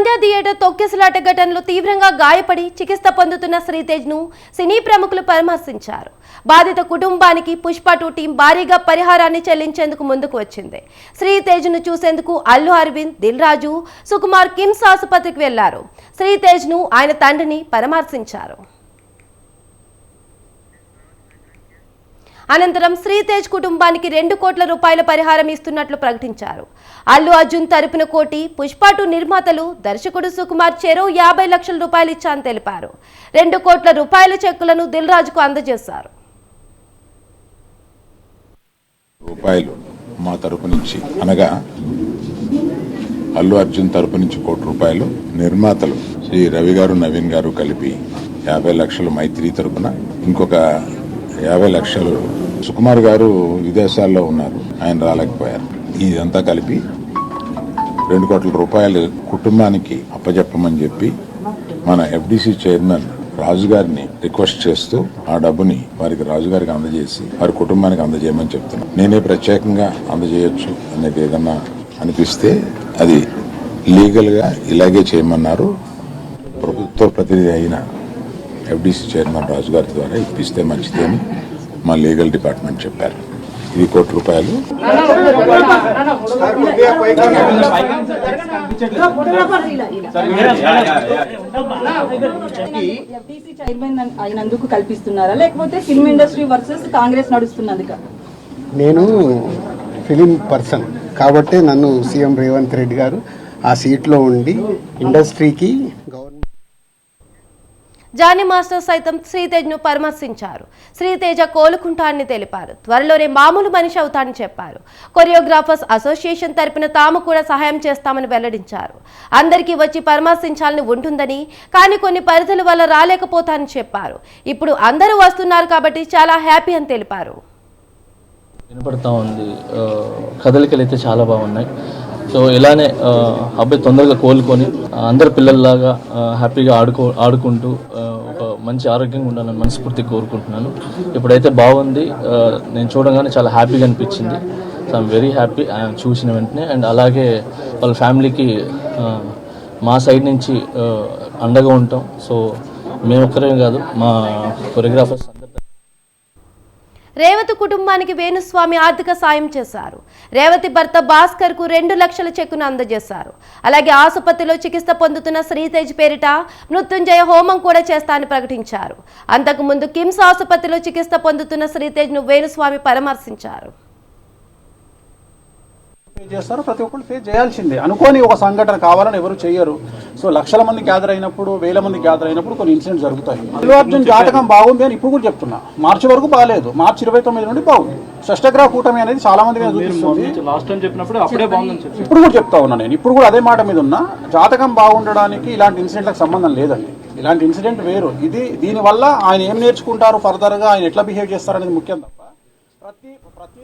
సంధ్యా theatre తొక్కిసలాట ఘటనలో తీవ్రంగా గాయపడి చికిత్స పొందుతున్న శ్రీతేజ్ను సినీ ప్రముఖులు పరామర్శించారు. బాధిత కుటుంబానికి పుష్ప టూ టీం భారీగా పరిహారాన్ని చెల్లించేందుకు ముందుకు వచ్చింది. శ్రీతేజ్ను చూసేందుకు అల్లు అరవింద్ దిల్ రాజు సుకుమార్ కిమ్స్ ఆసుపత్రికి వెళ్ళారు. శ్రీతేజ్ను ఆయన తండ్రిని పరామర్శించారు. అనంతరం శ్రీతేజ్ కుటుంబానికి రెండు కోట్ల రూపాయల పరిహారం ఇస్తున్నట్లు ప్రకటించారు. అల్లు అర్జున్ తరపున కోటి పుష్పటు నిర్మాతలు దర్శకుడు సుకుమార్ చెరో యాభై లక్షల రూపాయలు ఇచ్చారని తెలిపారు. రెండు కోట్ల రూపాయల చెక్కులను దిల్ రాజుకు అందజేశారు. రూపాయలు మా తరపు నుంచి అనగా అల్లు అర్జున్ తరపు నుంచి కోటి రూపాయలు నిర్మాతలు శ్రీ రవి గారు నవీన్ గారు కలిపి యాభై లక్షలు మైత్రి తరపున ఇంకొక యాభై లక్షలు సుకుమార్ గారు విదేశాల్లో ఉన్నారు. ఆయన రాలేకపోయారు. ఇదంతా కలిపి రెండు కోట్ల రూపాయలు కుటుంబానికి అప్పజెప్పమని చెప్పి మన ఎఫ్డిసి చైర్మన్ రాజు గారిని రిక్వెస్ట్ చేస్తూ ఆ డబ్బుని వారికి రాజు గారికి అందజేసి వారి కుటుంబానికి అందజేయమని చెప్తున్నాను నేనే ప్రత్యేకంగా అందజేయొచ్చు అనేది ఏదన్నా అనిపిస్తే అది లీగల్గా ఇలాగే చేయమన్నారు ప్రభుత్వ ప్రతినిధి అయిన ఎఫ్డిసి చైర్మన్ రాజు గారి ద్వారా ఇప్పిస్తే మంచిదేమి మా లీగల్ డిపార్ట్మెంట్ చెప్పారు. ఇది కోటి రూపాయలు. ఎఫ్టీసీ చైర్మన్ అయినందుకు కల్పిస్తున్నారా? లేకపోతే ఫిల్మ్ ఇండస్ట్రీ వర్సెస్ కాంగ్రెస్ నడుస్తున్నందుక నేను ఫిలిం పర్సన్ కాబట్టి నన్ను సీఎం రేవంత్ రెడ్డి గారు ఆ సీట్లో ఉండి ఇండస్ట్రీకి గవర్నమెంట్ జానీ మాస్టర్ సైతం శ్రీతేజ్ను పరామర్శించారు. శ్రీతేజ కోలుకుంటానని తెలిపారు. త్వరలోనే మామూలు మనిషి అవుతానని చెప్పారు. కొరియోగ్రాఫర్స్ అసోసియేషన్ తరపున తాము కూడా సహాయం చేస్తామని వెల్లడించారు. అందరికీ వచ్చి పరామర్శించాలని ఉంటుందని కానీ కొన్ని పరిధుల వల్ల రాలేకపోతానని చెప్పారు. ఇప్పుడు అందరూ వస్తున్నారు కాబట్టి చాలా హ్యాపీ అని తెలిపారు. వినపడతా ఉంది. కదలికలు అయితే చాలా బాగున్నాయి. సో ఇలానే అబ్బాయి తొందరగా కోలుకొని అందరి పిల్లల్లాగా హ్యాపీగా ఆడుకో ఆడుకుంటూ ఒక మంచి ఆరోగ్యంగా ఉండాలని మనస్ఫూర్తి కోరుకుంటున్నాను. ఇప్పుడైతే బాగుంది నేను చూడగానే చాలా హ్యాపీగా అనిపించింది. సో ఐమ్ వెరీ హ్యాపీ చూసిన వెంటనే. అండ్ అలాగే వాళ్ళ ఫ్యామిలీకి మా సైడ్ నుంచి అండగా ఉంటాం. సో మేము ఒక్కరే కాదు మా కొరియోగ్రాఫర్స్ రేవతి కుటుంబానికి వేణుస్వామి ఆర్థిక సాయం చేశారు. రేవతి భర్త భాస్కర్కు రెండు లక్షల చెక్కును అందజేశారు. అలాగే ఆసుపత్రిలో చికిత్స పొందుతున్న శ్రీతేజ్ పేరిట మృత్యుంజయ హోమం కూడా చేస్తానని ప్రకటించారు. అంతకుముందు కిమ్స్ ఆసుపత్రిలో చికిత్స పొందుతున్న శ్రీతేజ్ను వేణుస్వామి పరామర్శించారు. ఫేస్ చేస్తారో ప్రతి ఒక్కరు ఫేస్ చేయాల్సిందే. అనుకోని ఒక సంఘటన కావాలని ఎవరు చేయరు. సో లక్షల మంది గ్యాదర్ అయినప్పుడు వేల మంది గ్యాదర్ అయినప్పుడు కొన్ని ఇన్సిడెంట్స్ జరుగుతాయి. అల్లు అర్జున్ జాతకం బాగుంది అని ఇప్పుడు కూడా చెప్తున్నా. మార్చి వరకు బాగాలేదు మార్చి ఇరవై తొమ్మిది నుండి బాగుంది. షష్టగ్రహ కూటమి అనేది చాలా మంది మీద చూపిస్తుంది. లాస్ట్ టైం చెప్పినప్పుడు అప్పుడే బాగుందని చెప్పి ఇప్పుడు కూడా చెప్తా ఉన్నా నేను. ఇప్పుడు కూడా అదే మాట మీద ఉన్నా. జాతకం బాగుండడానికి ఇలాంటి ఇన్సిడెంట్లకు సంబంధం లేదండి. ఇలాంటి ఇన్సిడెంట్ వేరు. ఇది దీనివల్ల ఆయన ఏం నేర్చుకుంటారు? ఫర్దర్గా ఆయన ఎట్లా బిహేవ్ చేస్తారు అనేది ముఖ్యం తప్ప ప్రతి ప్రతి